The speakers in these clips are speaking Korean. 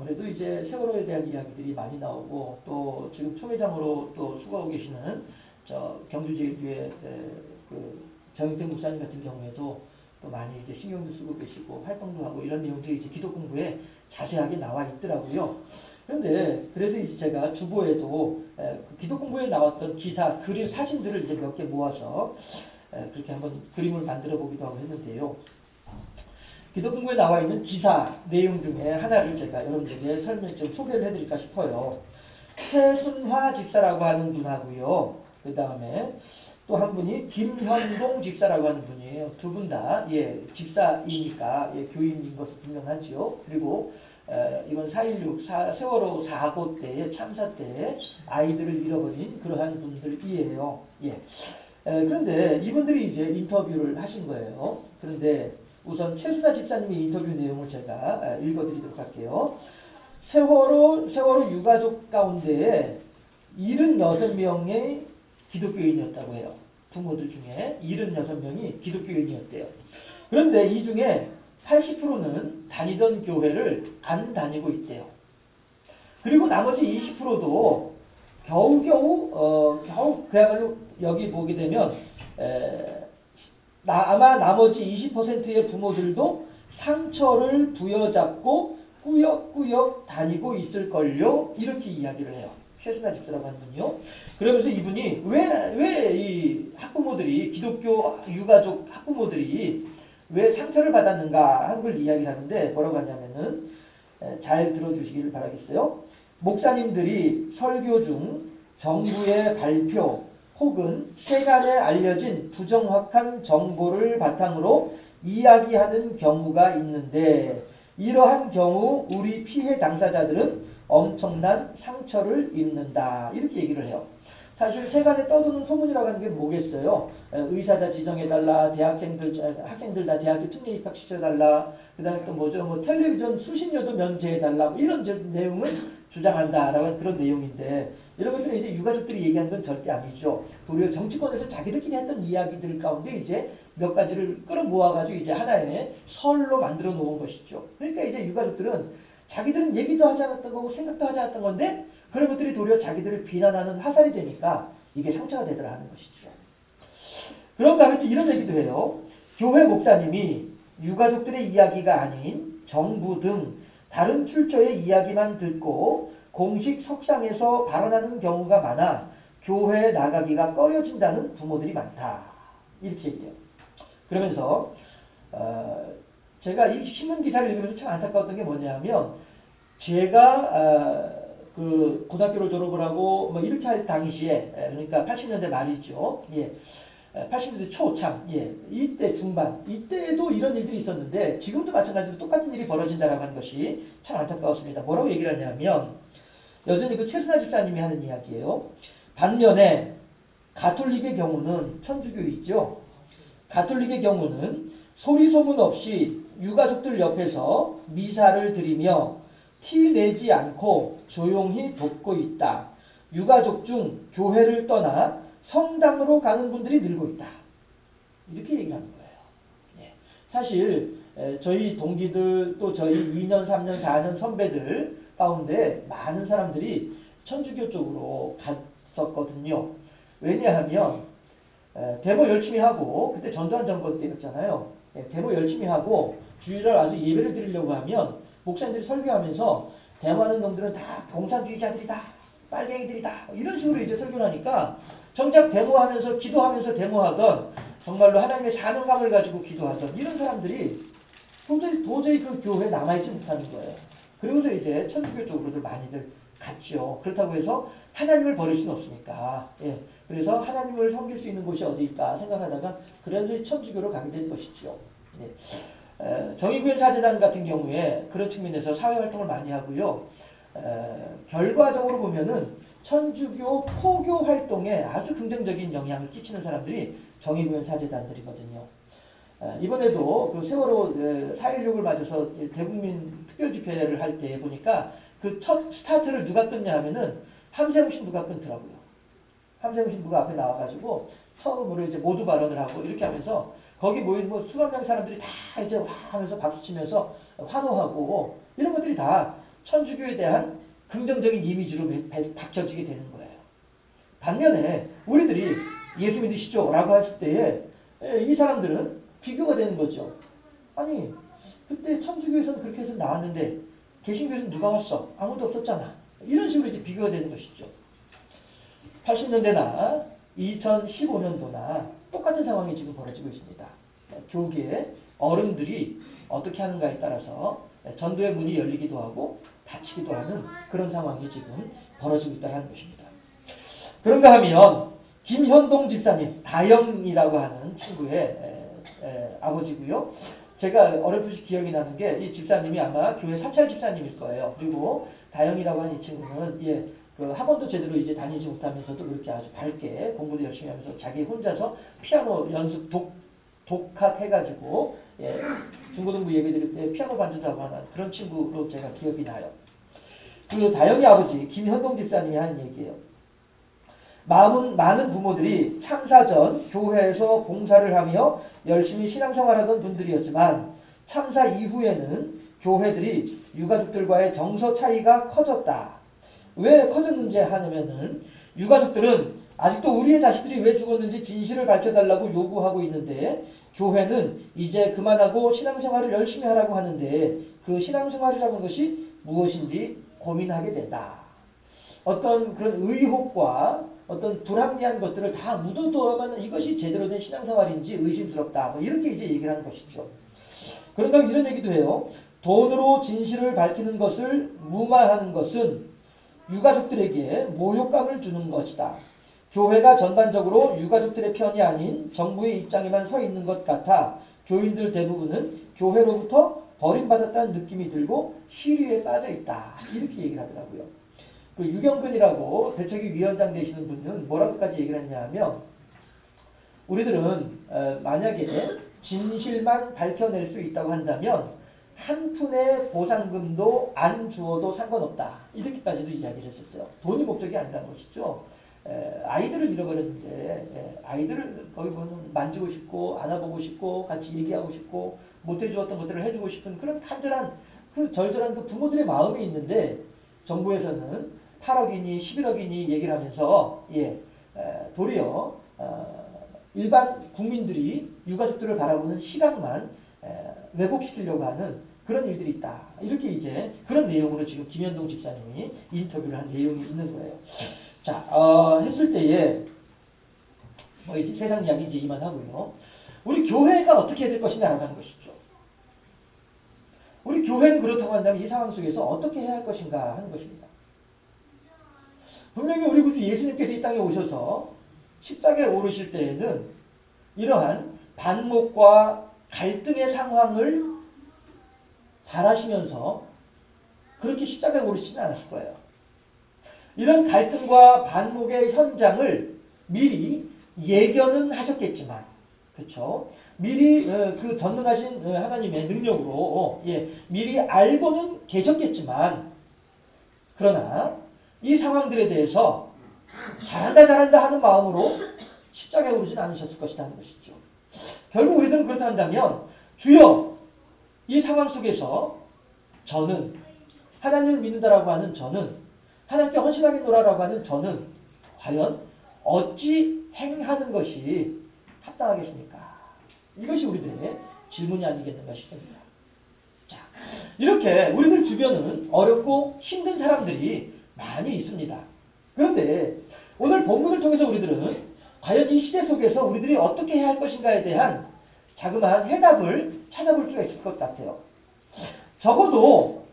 아무래도 이제 세월호에 대한 이야기들이 많이 나오고 또 지금 총회장으로 또 수고하고 계시는 저 경주제일교회 에, 그 정영택 목사님 같은 경우에도 또 많이 이제 신경도 쓰고 계시고 활동도 하고 이런 내용들이 이제 기도 공부에 자세하게 나와 있더라고요. 그런데 그래도 이제 제가 주보에도 에, 그 기도 공부에 나왔던 기사, 그림, 사진들을 이제 몇 개 모아서 에, 그렇게 한번 그림을 만들어 보기도 하고 했는데요. 기도 공부에 나와 있는 기사 내용 중에 하나를 제가 여러분들에게 설명 좀 소개를 해드릴까 싶어요. 최순화 집사라고 하는 분하고요. 그 다음에 또 한 분이 김현동 집사라고 하는 분이에요. 두 분 다, 예, 집사이니까, 예, 교인인 것은 분명하지요. 그리고, 에, 이번 4.16 사- 세월호 사고 때, 참사 때 아이들을 잃어버린 그러한 분들이에요. 예. 에, 그런데 이분들이 이제 인터뷰를 하신 거예요. 그런데 우선 최순아 집사님의 인터뷰 내용을 제가 에, 읽어드리도록 할게요. 세월호, 세월호 유가족 가운데 76명의 기독교인이었다고 해요. 부모들 중에 76명이 기독교인이었대요. 그런데 이 중에 80%는 다니던 교회를 안 다니고 있대요. 그리고 나머지 20%도 겨우겨우 어, 겨우 그야말로 여기 보게 되면 에, 나- 아마 나머지 20%의 부모들도 상처를 부여잡고 꾸역꾸역 다니고 있을걸요 이렇게 이야기를 해요. 최순아 집사라고 하는 분이요. 그러면서 이분이 왜 왜 이 학부모들이 기독교 유가족 학부모들이 왜 상처를 받았는가 하는 걸 이야기를 하는데 뭐라고 하냐면은 에, 잘 들어주시기를 바라겠어요. 목사님들이 설교 중 정부의 발표 혹은 세간에 알려진 부정확한 정보를 바탕으로 이야기하는 경우가 있는데 이러한 경우 우리 피해 당사자들은 엄청난 상처를 입는다 이렇게 얘기를 해요. 사실 세간에 떠도는 소문이라고 하는 게 뭐겠어요? 에, 의사다 지정해달라, 대학생들, 에, 학생들 다 대학교 특례 입학시켜달라, 그 다음에 또 뭐죠, 뭐 텔레비전 수신료도 면제해달라, 뭐 이런 저- 내용을 주장한다라고 하는 그런 내용인데, 것들은 이제 유가족들이 얘기하는 건 절대 아니죠. 도리어 정치권에서 자기들끼리 했던 이야기들 가운데 이제 몇 가지를 끌어모아가지고 이제 하나의 설로 만들어 놓은 것이죠. 그러니까 이제 유가족들은 자기들은 얘기도 하지 않았던 거고 생각도 하지 않았던 건데 그런 것들이 도리어 자기들을 비난하는 화살이 되니까 이게 상처가 되더라 하는 것이죠. 그런가 하면 또 이런 얘기도 해요. 교회 목사님이 유가족들의 이야기가 아닌 정부 등 다른 출처의 이야기만 듣고 공식 석상에서 발언하는 경우가 많아 교회에 나가기가 꺼려진다는 부모들이 많다. 이렇게 얘기해요. 그러면서 어, 제가 이 신문 기사를 읽으면서 참 안타까웠던 게 뭐냐면 제가 어, 그 고등학교를 졸업을 하고 뭐 이렇게 할 당시에 에, 그러니까 80년대 말이죠. 예. 80년대 초 참, 예, 이때 중반, 이때에도 이런 일들이 있었는데 지금도 마찬가지로 똑같은 일이 벌어진다라고 하는 것이 참 안타까웠습니다. 뭐라고 얘기를 하냐면 여전히 그 최순아 집사님이 하는 이야기예요. 반면에 가톨릭의 경우는 천주교 있죠. 가톨릭의 경우는 소리 소문 없이 유가족들 옆에서 미사를 드리며 티 내지 않고 조용히 돕고 있다. 유가족 중 교회를 떠나 성당으로 가는 분들이 늘고 있다. 이렇게 얘기하는 거예요. 예. 사실 에, 저희 동기들 또 저희 2년, 3년, 4년 선배들 가운데 많은 사람들이 천주교 쪽으로 갔었거든요. 왜냐하면 에, 데모 열심히 하고 그때 전두환 정권 때였잖아요. 예, 데모 열심히 하고 주일날 아주 예배를 드리려고 하면 목사님들이 설교하면서 데모하는 놈들은 다 공산주의자들이다, 빨갱이들이다 이런 식으로 이제 설교를 하니까 정작 데모하면서 기도하면서 데모하던 정말로 하나님의 사명감을 가지고 기도하던 이런 사람들이 도저히 도저히 그 교회에 남아있지 못하는 거예요. 그러고서 이제 천주교 쪽으로도 많이들 갔죠. 그렇다고 해서 하나님을 버릴 수는 없으니까. 예. 그래서 하나님을 섬길 수 있는 곳이 어디일까 생각하다가 그래서 천주교로 가게 된 것이죠. 예. 에, 정의구현 사제단 같은 경우에 그런 측면에서 사회활동을 많이 하고요. 에, 결과적으로 보면은 천주교 포교 활동에 아주 긍정적인 영향을 끼치는 사람들이 정의구현 사제단들이거든요. 에, 이번에도 그 세월호 4.16을 맞아서 대국민 특별집회를 할 때 보니까 그 첫 스타트를 누가 끊냐 하면은 함세웅 씨 누가 끊더라고요. 함세웅 씨 누가 앞에 나와가지고 처음으로 이제 모두 발언을 하고 이렇게 하면서 거기 모인 뭐 수만 명 사람들이 다 이제 와 하면서 박수 치면서 환호하고 이런 것들이 다 천주교에 대한 긍정적인 이미지로 박혀지게 되는 거예요. 반면에 우리들이 예수 믿으시죠? 라고 했을 때에 에, 이 사람들은 비교가 되는 거죠. 아니 그때 천주교에서는 그렇게 해서 나왔는데 개신교에서는 누가 왔어? 아무도 없었잖아. 이런 식으로 이제 비교가 되는 것이죠. 80년대나 2015년도나 똑같은 상황이 지금 벌어지고 있습니다. 교계 어른들이 어떻게 하는가에 따라서 전도의 문이 열리기도 하고 닫히기도 하는 그런 상황이 지금 벌어지고 있다는 것입니다. 그런가 하면 김현동 집사님, 다영이라고 하는 친구의 아버지고요. 제가 어렴풋이 기억이 나는 게 이 집사님이 아마 교회 사찰 집사님일 거예요. 그리고 다영이라고 하는 이 친구는 예, 그 학원도 제대로 이제 다니지 못하면서도 그렇게 아주 밝게 공부를 열심히 하면서 자기 혼자서 피아노 연습 독 독학해가지고 예, 중고등부 예배 드릴 때 피아노 반주도 하고 하는 그런 친구로 제가 기억이 나요. 그리고 다영이 아버지 김현동 집사님이 한 얘기예요. 많은, 많은 부모들이 참사 전 교회에서 봉사를 하며 열심히 신앙생활하던 분들이었지만 참사 이후에는 교회들이 유가족들과의 정서 차이가 커졌다. 왜 커졌는지 하냐면은 유가족들은 아직도 우리의 자식들이 왜 죽었는지 진실을 밝혀달라고 요구하고 있는데 교회는 이제 그만하고 신앙생활을 열심히 하라고 하는데 그 신앙생활이라는 것이 무엇인지 고민하게 된다. 어떤 그런 의혹과 어떤 불합리한 것들을 다 묻어둬가는 이것이 제대로 된 신앙생활인지 의심스럽다. 뭐 이렇게 이제 얘기를 하는 것이죠. 그런가 이런 얘기도 해요. 돈으로 진실을 밝히는 것을 무마하는 것은 유가족들에게 모욕감을 주는 것이다. 교회가 전반적으로 유가족들의 편이 아닌 정부의 입장에만 서 있는 것 같아 교인들 대부분은 교회로부터 버림받았다는 느낌이 들고 시리에 빠져 있다. 이렇게 얘기를 하더라고요. 그 유경근이라고 대책위 위원장 되시는 분은 뭐라고까지 얘기를 했냐 하면 우리들은 어, 만약에 진실만 밝혀낼 수 있다고 한다면 한 푼의 보상금도 안 주어도 상관없다. 이렇게까지도 이야기를 했었어요. 돈이 목적이 아니라는 것이죠. 에, 아이들을 잃어버렸는데 에, 아이들을 거기 보면 만지고 싶고 안아보고 싶고 같이 얘기하고 싶고 못해주었던 것들을 해주고 싶은 그런 간절한 그 절절한 그 부모들의 마음이 있는데 정부에서는 8억이니 11억이니 얘기를 하면서 예 에, 도리어 어, 일반 국민들이 유가족들을 바라보는 시각만 에, 왜곡시키려고 하는 그런 일들이 있다. 이렇게 이제 그런 내용으로 지금 김현동 집사님이 인터뷰를 한 내용이 있는 거예요. 자, 어, 했을 때에 뭐 이제 세상 이야기 이제 이만하고요. 우리 교회가 어떻게 해야 될 것이냐라고 하는 것이죠. 우리 교회는 그렇다고 한다면 이 상황 속에서 어떻게 해야 할 것인가 하는 것입니다. 분명히 우리 구주 예수님께서 이 땅에 오셔서 십자가에 오르실 때에는 이러한 반목과 갈등의 상황을 잘 하시면서 그렇게 십자가에 오르시지는 않았을 거예요. 이런 갈등과 반목의 현장을 미리 예견은 하셨겠지만, 그렇죠? 미리 어, 그 전능하신 어, 하나님의 능력으로 어, 예, 미리 알고는 계셨겠지만, 그러나 이 상황들에 대해서 잘한다 잘한다 하는 마음으로 십자가에 오르진 않으셨을 것이라는 것이죠. 결국 우리들은 그렇다 한다면 주여 이 상황 속에서 저는 하나님을 믿는다라고 하는 저는 하나님께 헌신하게 놀아라고 하는 저는 과연 어찌 행하는 것이 합당하겠습니까? 이것이 우리들의 질문이 아니겠는가 싶습니다. 자, 이렇게 우리들 주변은 어렵고 힘든 사람들이 많이 있습니다. 그런데 오늘 본문을 통해서 우리들은 과연 이 시대 속에서 우리들이 어떻게 해야 할 것인가에 대한 자그마한 해답을 찾아볼 수가 있을 것 같아요. 적어도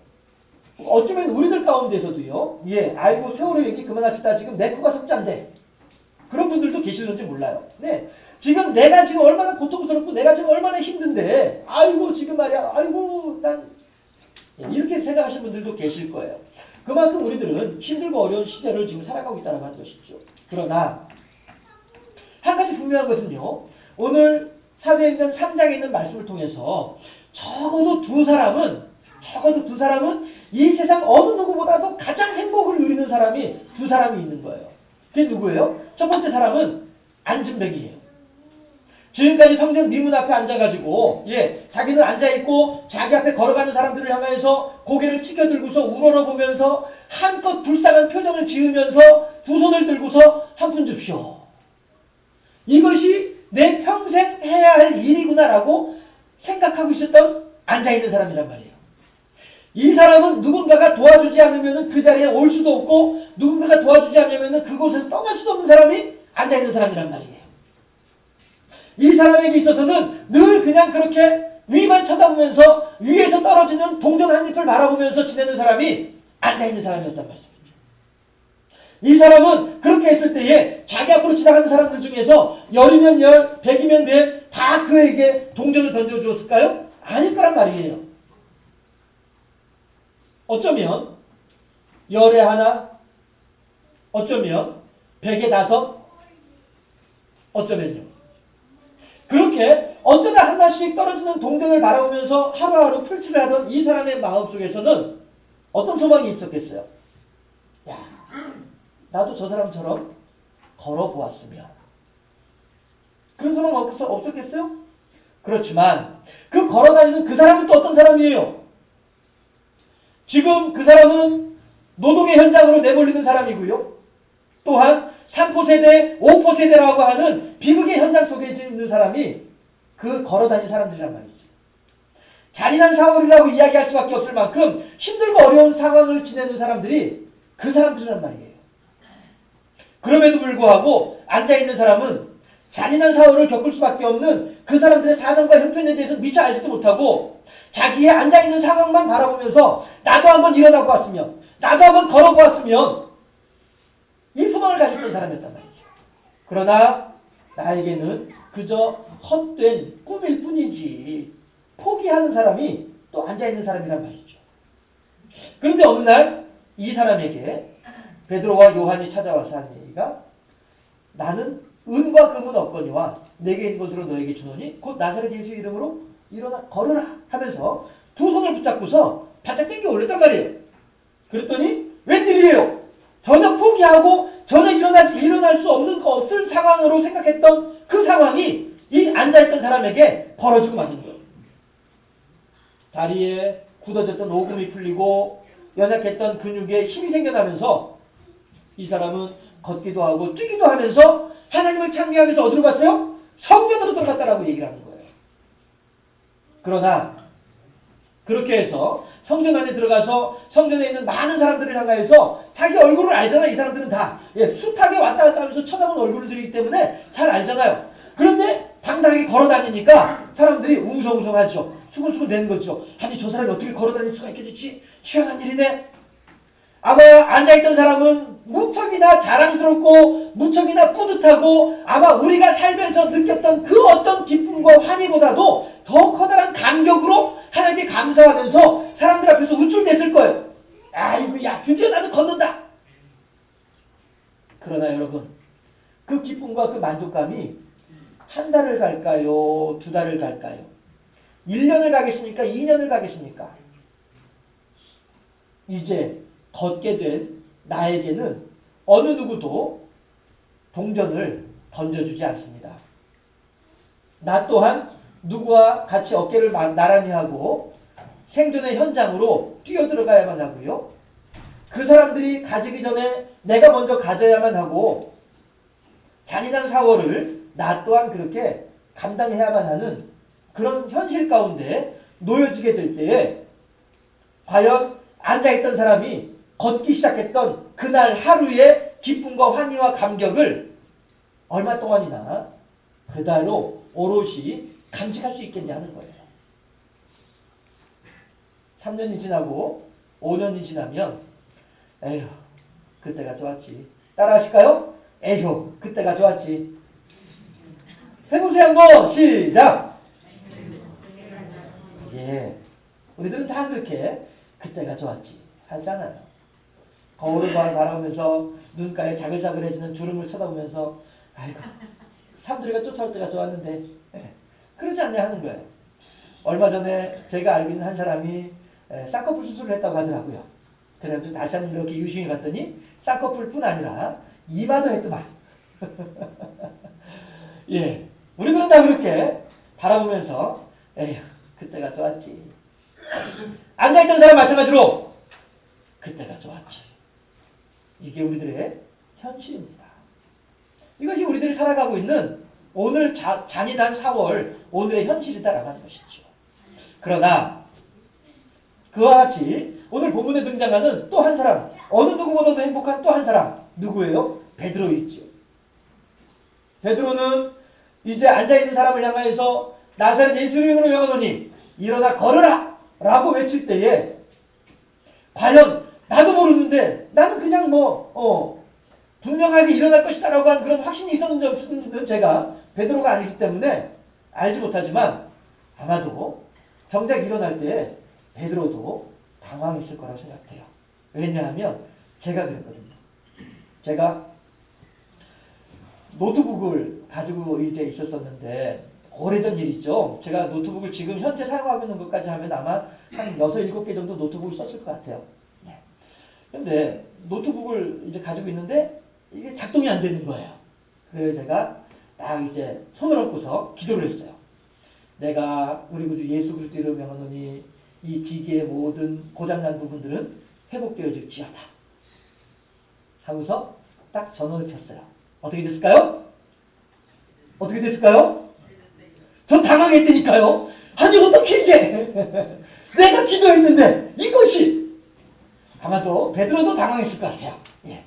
어쩌면 우리들 가운데서도요. 예, 아이고 세월호 얘기 그만합시다. 지금 내 코가 석잔데 그런 분들도 계실는지 몰라요. 네, 지금 내가 지금 얼마나 고통스럽고 내가 지금 얼마나 힘든데 아이고 지금 말이야. 아이고 난 예, 이렇게 생각하시는 분들도 계실 거예요. 그만큼 우리들은 힘들고 어려운 시대를 지금 살아가고 있다는 것이죠. 그러나 한 가지 분명한 것은요. 오늘 사도행전 3장에 있는 말씀을 통해서 적어도 두 사람은 적어도 두 사람은 이 세상 어느 누구보다도 가장 행복을 누리는 사람이 두 사람이 있는 거예요. 그게 누구예요? 첫 번째 사람은 안진뱅이에요. 지금까지 성전 미문 앞에 앉아가지고, 예, 자기는 앉아있고, 자기 앞에 걸어가는 사람들을 향해서 고개를 치켜들고서 우러러보면서 한껏 불쌍한 표정을 지으면서 두 손을 들고서 한 푼 줍시오. 이것이 내 평생 해야 할 일이구나라고 생각하고 있었던 앉아있는 사람이란 말이에요. 이 사람은 누군가가 도와주지 않으면 그 자리에 올 수도 없고 누군가가 도와주지 않으면 그곳에서 떠날 수도 없는 사람이 앉아있는 사람이란 말이에요. 이 사람에게 있어서는 늘 그냥 그렇게 위만 쳐다보면서 위에서 떨어지는 동전 한 잎을 바라보면서 지내는 사람이 앉아있는 사람이었단 말이죠. 이 사람은 그렇게 했을 때에 자기 앞으로 지나가는 사람들 중에서 열이면 열, 백이면 백, 다 그에게 동전을 던져주었을까요? 아닐 거란 말이에요. 어쩌면 열에 하나, 어쩌면 백에 다섯, 어쩌면요. 그렇게 어쩌다 하나씩 떨어지는 동전을 바라보면서 하루하루 풀칠을 하던 이 사람의 마음속에서는 어떤 소망이 있었겠어요? 야, 나도 저 사람처럼 걸어보았으면. 그런 소망 없, 없었겠어요? 그렇지만 그 걸어다니는 그 사람은 또 어떤 사람이에요? 지금 그 사람은 노동의 현장으로 내몰리는 사람이고요. 또한 3포세대, 5포세대라고 하는 비극의 현장 속에 있는 사람이 그 걸어다니는 사람들이란 말이죠. 잔인한 사월이라고 이야기할 수밖에 없을 만큼 힘들고 어려운 상황을 지내는 사람들이 그 사람들이란 말이에요. 그럼에도 불구하고 앉아있는 사람은 잔인한 사월을 겪을 수밖에 없는 그 사람들의 사정과 형편에 대해서 미처 알지도 못하고 자기의 앉아있는 상황만 바라보면서 나도 한번 일어나 보았으면 나도 한번 걸어 보았으면 이 소망을 가졌던 사람이었단 말이죠. 그러나 나에게는 그저 헛된 꿈일 뿐이지 포기하는 사람이 또 앉아있는 사람이란 말이죠. 그런데 어느 날 이 사람에게 베드로와 요한이 찾아와서 하는 얘기가 나는 은과 금은 없거니와 내게 있는 것으로 너에게 주노니 곧 나사렛 예수 이름으로 일어나 걸어라 하면서 두 손을 붙잡고서 바짝 당겨 올렸단 말이에요. 그랬더니 웬일이에요? 전혀 포기하고 전혀 일어날, 일어날 수 없는 거 없을 상황으로 생각했던 그 상황이 이 앉아있던 사람에게 벌어지고 마는 거예요. 다리에 굳어졌던 오금이 풀리고 연약했던 근육에 힘이 생겨나면서 이 사람은 걷기도 하고 뛰기도 하면서 하나님을 창조하면서 어디로 갔어요? 성전으로 들어갔다라고 얘기를 하는 거예요. 그러나 그렇게 해서 성전 안에 들어가서 성전에 있는 많은 사람들을 향하여서 자기 얼굴을 알잖아요. 이 사람들은 다 예, 숱하게 왔다 갔다 하면서 쳐다보는 얼굴들이기 때문에 잘 알잖아요. 그런데 당당하게 걸어다니니까 사람들이 웅성웅성하죠. 수근수근 되는 거죠. 아니 저 사람이 어떻게 걸어다닐 수가 있겠지? 희한한 일이네. 아마 앉아있던 사람은 무척이나 자랑스럽고 무척이나 뿌듯하고 아마 우리가 살면서 느꼈던 그 어떤 기쁨과 환희보다도 더 커다란 감격으로 하나님께 감사하면서 사람들 앞에서 우쭐댔을 거예요. 아이고 야 드디어 나도 걷는다. 그러나 여러분 그 기쁨과 그 만족감이 한 달을 갈까요? 두 달을 갈까요? 1년을 가겠습니까? 2년을 가겠습니까? 이제 걷게 된 나에게는 어느 누구도 동전을 던져주지 않습니다. 나 또한 누구와 같이 어깨를 나란히 하고 생존의 현장으로 뛰어들어가야만 하고요. 그 사람들이 가지기 전에 내가 먼저 가져야만 하고 잔인한 사월을 나 또한 그렇게 감당해야만 하는 그런 현실 가운데 놓여지게 될 때에 과연 앉아있던 사람이 걷기 시작했던 그날 하루의 기쁨과 환희와 감격을 얼마 동안이나 그대로 오롯이 간직할 수 있겠냐는 거예요. 3년이 지나고 5년이 지나면 에휴 그때가 좋았지. 따라 하실까요? 에휴 그때가 좋았지. 해보세요 한번 시작. 예, 우리들은 다 그렇게 그때가 좋았지 하잖아요. 거울을 바라보면서 눈가에 자글자글해지는 주름을 쳐다보면서 아이고 사람들이가 쫓아올 때가 좋았는데 예, 그러지 않냐 하는 거예요. 얼마 전에 제가 알고 있는 한 사람이 예, 쌍꺼풀 수술을 했다고 하더라고요. 그래서 다시 한번 이렇게 유심히 봤더니 쌍꺼풀뿐 아니라 이마도 했더만. 예, 우리들은 다 그렇게 바라보면서 에휴 그때가 좋았지. 앉아있던 사람 마찬가지로 그때가 좋았지. 이게 우리들의 현실입니다. 이것이 우리들이 살아가고 있는 오늘 자, 잔인한 4월 오늘의 현실이다라고 하는 것이죠. 그러나 그와 같이 오늘 본문에 등장하는 또 한 사람 어느 누구보다도 행복한 또 한 사람 누구예요? 베드로이죠. 베드로는 이제 앉아있는 사람을 향하여서 나사렛 예수를 이름으로 명하노니 일어나 걸으라 라고 외칠 때에 과연 나도 모르는데 나는 그냥 뭐 어, 분명하게 일어날 것이다 라고 하는 그런 확신이 있었는지 없었는지는 제가 베드로가 아니기 때문에 알지 못하지만 아마도 정작 일어날 때 베드로도 당황했을 거라고 생각해요. 왜냐하면 제가 그랬거든요. 제가 노트북을 가지고 이제 있었었는데 오래전 일이죠. 제가 노트북을 지금 현재 사용하고 있는 것까지 하면 아마 한 6, 7개 정도 노트북을 썼을 것 같아요. 네. 근데 노트북을 이제 가지고 있는데 이게 작동이 안 되는 거예요. 그래서 제가 딱 이제 손을 얹고서 기도를 했어요. 내가 우리 구주 예수 그리스도로 명하노니 이 기계의 모든 고장난 부분들은 회복되어질지어다. 하고서 딱 전원을 켰어요. 어떻게 됐을까요? 어떻게 됐을까요? 전 당황했다니까요. 아니 어떻게 이게 내가 기도했는데 이것이 아마도 베드로도 당황했을 것 같아요. 예.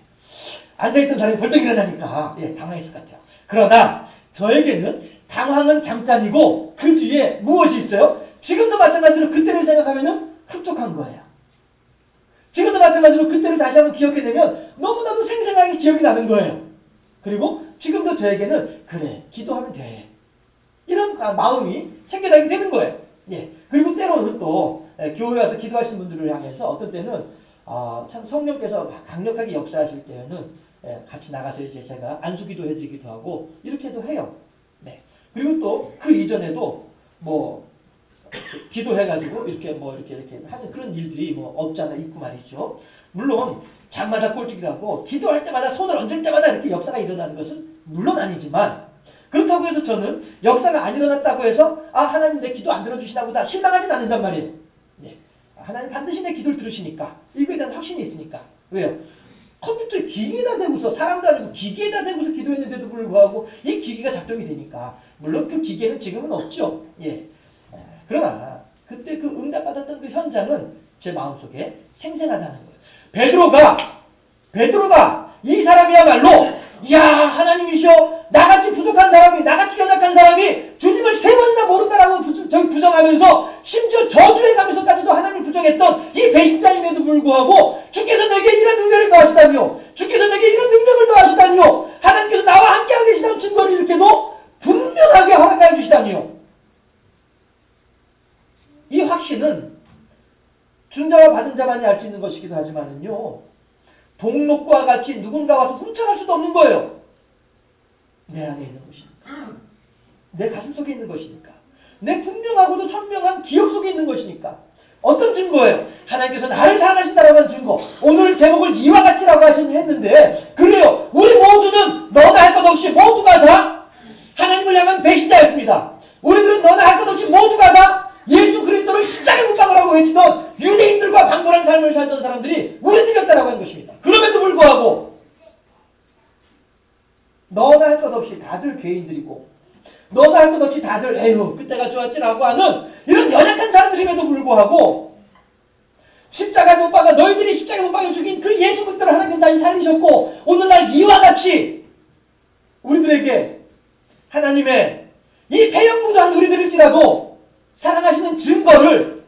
앉아있던 사람이 벌떡 일어나니까 예, 당황했을 것 같아요. 그러나 저에게는 당황은 잠깐이고 그 뒤에 무엇이 있어요? 지금도 마찬가지로 그때를 생각하면은 흡족한 거예요. 지금도 마찬가지로 그때를 다시 한번 기억해내면 너무나도 생생하게 기억이 나는 거예요. 그리고 지금도 저에게는 그래 기도하면 돼. 이런 아, 마음이 생겨나게 되는 거예요. 예. 그리고 때로는 또 예, 교회 와서 기도하시는 분들을 향해서 어떤 때는 아, 참 성령께서 강력하게 역사하실 때에는 예, 같이 나가서 이제 제가 안수기도 해드리기도 하고 이렇게도 해요. 네. 그리고 또 그 이전에도 뭐 기도해가지고 이렇게 뭐 이렇게 이렇게 하는 그런 일들이 뭐 없지 않아 있고 말이죠. 물론 장마다 꼴찌기라고 기도할 때마다 손을 얹을 때마다 이렇게 역사가 일어나는 것은 물론 아니지만 그렇다고 해서 저는 역사가 안 일어났다고 해서 아 하나님 내 기도 안 들어주시다고 다 실망하진 않는단 말이에요. 네. 하나님 반드시 내 기도를 들으시니까 이거에 대한 확신이 있으니까 왜요? 컴퓨터에 기계에다 대고서 사람도 아니고 기계에다 대고서 기도했는데도 불구하고 이 기계가 작동이 되니까 물론 그 기계는 지금은 없죠. 예. 그러나 그때 그 응답받았던 그 현장은 제 마음속에 생생하다는 거예요. 베드로가 베드로가 이 사람이야말로 야 하나님이시여 나같이 부족한 사람이 나같이 연약한 사람이 주님을 세 번이나 모른다라고 부정하면서 심지어 저주해 가면서까지도 하나님을 부정했던 이 배신자임에도 불구하고 주께서 내게 이런 능력을 더하시다니요 주께서 내게 이런 능력을 더하시다니요 하나님께서 나와 함께하고 계시다는 증거를 이렇게도 분명하게 허락해 주시다니요 이 확신은 준 자와 받은 자만이 알 수 있는 것이기도 하지만은요 동록과 같이 누군가 와서 훔쳐갈 수도 없는 거예요. 내 안에 있는 것이니까. 내 가슴 속에 있는 것이니까. 내 분명하고도 선명한 기억 속에 있는 것이니까. 어떤 증거예요? 하나님께서 나를 사랑하신다라고 하는 증거. 오늘 제목을 이와 같이라고 하시니 했는데, 그래요. 우리 모두는 너나 할 것 없이 모두가 다 하나님을 향한 배신자였습니다. 우리들은 너나 할 것 없이 모두가 다 예수 그리스도를 십자가에 못 박으라고 외치던 유대인들과 방문한 삶을 살던 사람들이 우리들이었다라고 하는 것입니다. 그럼에도 불구하고 너나 할 것 없이 다들 죄인들이고 너나 할것 없이 다들 에휴 그때가 좋았지라고 하는 이런 연약한 사람들임에도 불구하고 십자가 못 박아 너희들이 십자가 못 박아 죽인 그 예수 그리스도를 하나님 다시 살리셨고 오늘날 이와 같이 우리들에게 하나님의 이 태영무도한 우리들일지라도 사랑하시는 증거를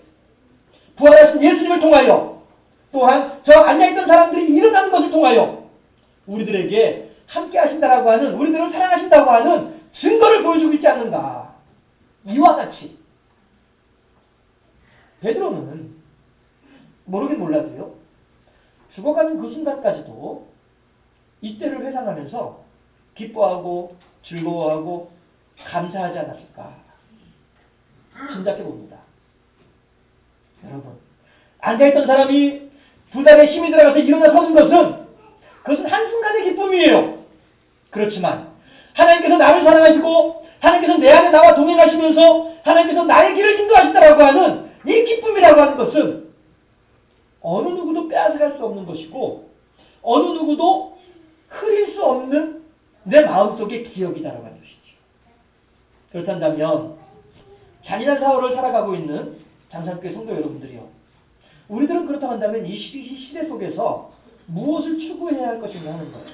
부활하신 예수님을 통하여 또한 저 앉아있던 사람들이 일어나는 것을 통하여 우리들에게 함께 하신다라고 하는 우리들을 사랑하신다고 하는 증거를 보여주고 있지 않는가 이와 같이 베드로는 모르긴 몰라도요 죽어가는 그 순간까지도 이때를 회상하면서 기뻐하고 즐거워하고 감사하지 않았을까 짐작해 봅니다. 여러분 앉아있던 사람이 두 달에 힘이 들어가서 일어나 서는 것은 그것은 한순간의 기쁨이에요. 그렇지만 하나님께서 나를 사랑하시고 하나님께서 내 안에 나와 동행하시면서 하나님께서 나의 길을 인도하신다라고 하는 이 기쁨이라고 하는 것은 어느 누구도 빼앗아갈 수 없는 것이고 어느 누구도 흐릴 수 없는 내 마음속의 기억이다라고 하는 것이죠. 그렇다면 잔인한 사회를 살아가고 있는 장산교회 성도 여러분들이요. 우리들은 그렇다고 한다면 이 시- 시대 속에서 무엇을 추구해야 할 것인가 하는 거예요.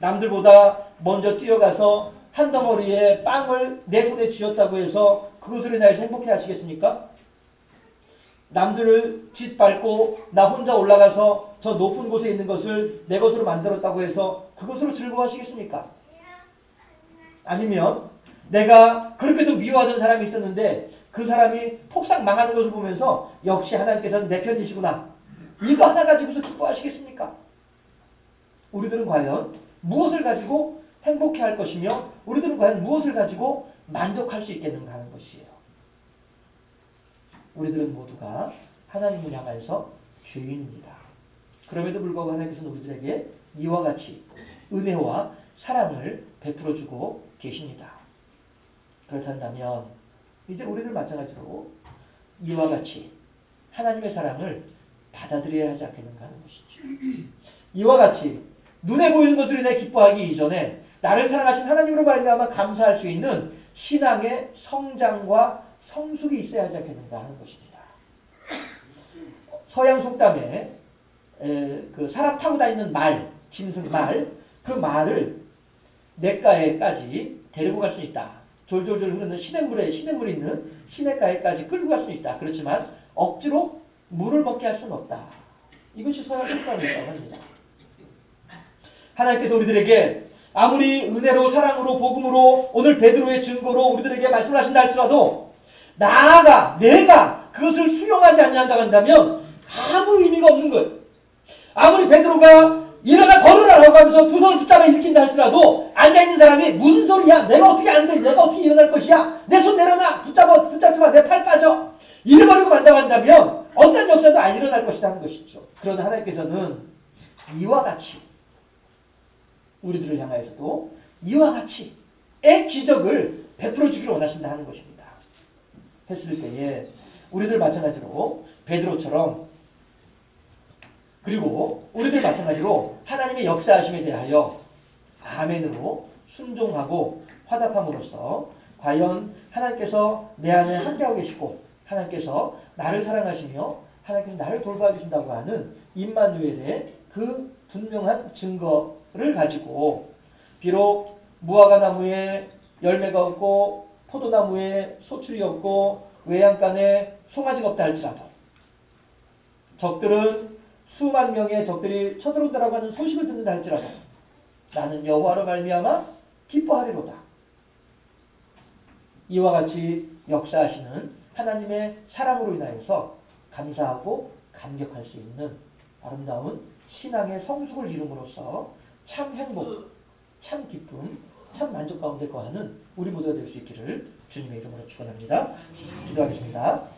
남들보다 먼저 뛰어가서 한 덩어리에 빵을 내 손에 쥐었다고 해서 그것으로 인하여서 행복해 하시겠습니까? 남들을 짓밟고 나 혼자 올라가서 저 높은 곳에 있는 것을 내 것으로 만들었다고 해서 그것으로 즐거워하시겠습니까? 아니면 내가 그렇게도 미워하던 사람이 있었는데 그 사람이 폭삭 망하는 것을 보면서 역시 하나님께서는 내 편이시구나. 이거 하나 가지고서 기뻐하시겠습니까? 우리들은 과연 무엇을 가지고 행복해 할 것이며 우리들은 과연 무엇을 가지고 만족할 수 있겠는가 하는 것이에요. 우리들은 모두가 하나님을 향하여서 죄인입니다. 그럼에도 불구하고 하나님께서는 우리들에게 이와 같이 은혜와 사랑을 베풀어주고 계십니다. 그렇다면 이제 우리들 마찬가지로 이와 같이 하나님의 사랑을 받아들여야 하지 않겠는가 하는 것이죠. 이와 같이 눈에 보이는 것으로 인해 기뻐하기 이전에 나를 사랑하신 하나님으로 말미암아 감사할 수 있는 신앙의 성장과 성숙이 있어야 하지 않겠는가 하는 것입니다. 서양 속담에 에, 그 사람 타고 다니는 말, 짐승 말, 그 말을 냇가에까지 데리고 갈 수 있다. 졸졸졸 흐르는 시냇물에 시냇물이 있는 시냇가에까지 끌고 갈 수 있다. 그렇지만 억지로 물을 먹게 할 수는 없다. 이것이 서양 속담이라고 합니다. 하나님께서 우리들에게 아무리 은혜로 사랑으로 복음으로 오늘 베드로의 증거로 우리들에게 말씀하신다 할지라도 나아가 내가 그것을 수용하지 않는다고 한다면 아무 의미가 없는 거예요. 아무리 베드로가 일어나 걸으라고 하면서 두 손을 붙잡아 일으킨다 할지라도 앉아있는 사람이 무슨 소리야 내가 어떻게 안 돼? 내가 어떻게 일어날 것이야? 내 손 내려놔 붙잡아 붙잡지 마 내 팔 빠져 잃어버리고 만다고 한다면 어떤 역사도 안 일어날 것이다 하는 것이죠. 그러나 하나님께서는 이와 같이 우리들을 향하여서도 이와 같이 의 기적을 베풀어 주기를 원하신다 하는 것입니다. 했을 때에 우리들 마찬가지로 베드로처럼 그리고 우리들 마찬가지로 하나님의 역사하심에 대하여 아멘으로 순종하고 화답함으로써 과연 하나님께서 내 안에 함께하고 계시고 하나님께서 나를 사랑하시며 하나님께서 나를 돌봐 주신다고 하는 임마누엘의 그 분명한 증거를 가지고 비록 무화과 나무에 열매가 없고 포도나무에 소출이 없고 외양간에 송아지가 없다 할지라도 적들은 수만 명의 적들이 쳐들어온다라고 하는 소식을 듣는다 할지라도 나는 여호와로 말미암아 기뻐하리로다. 이와 같이 역사하시는 하나님의 사랑으로 인하여서 감사하고 감격할 수 있는 아름다운 신앙의 성숙을 이룸으로써 참 행복, 참 기쁨, 참 만족 가운데 거하는 우리 모두가 될 수 있기를 주님의 이름으로 축원합니다. 기도하겠습니다.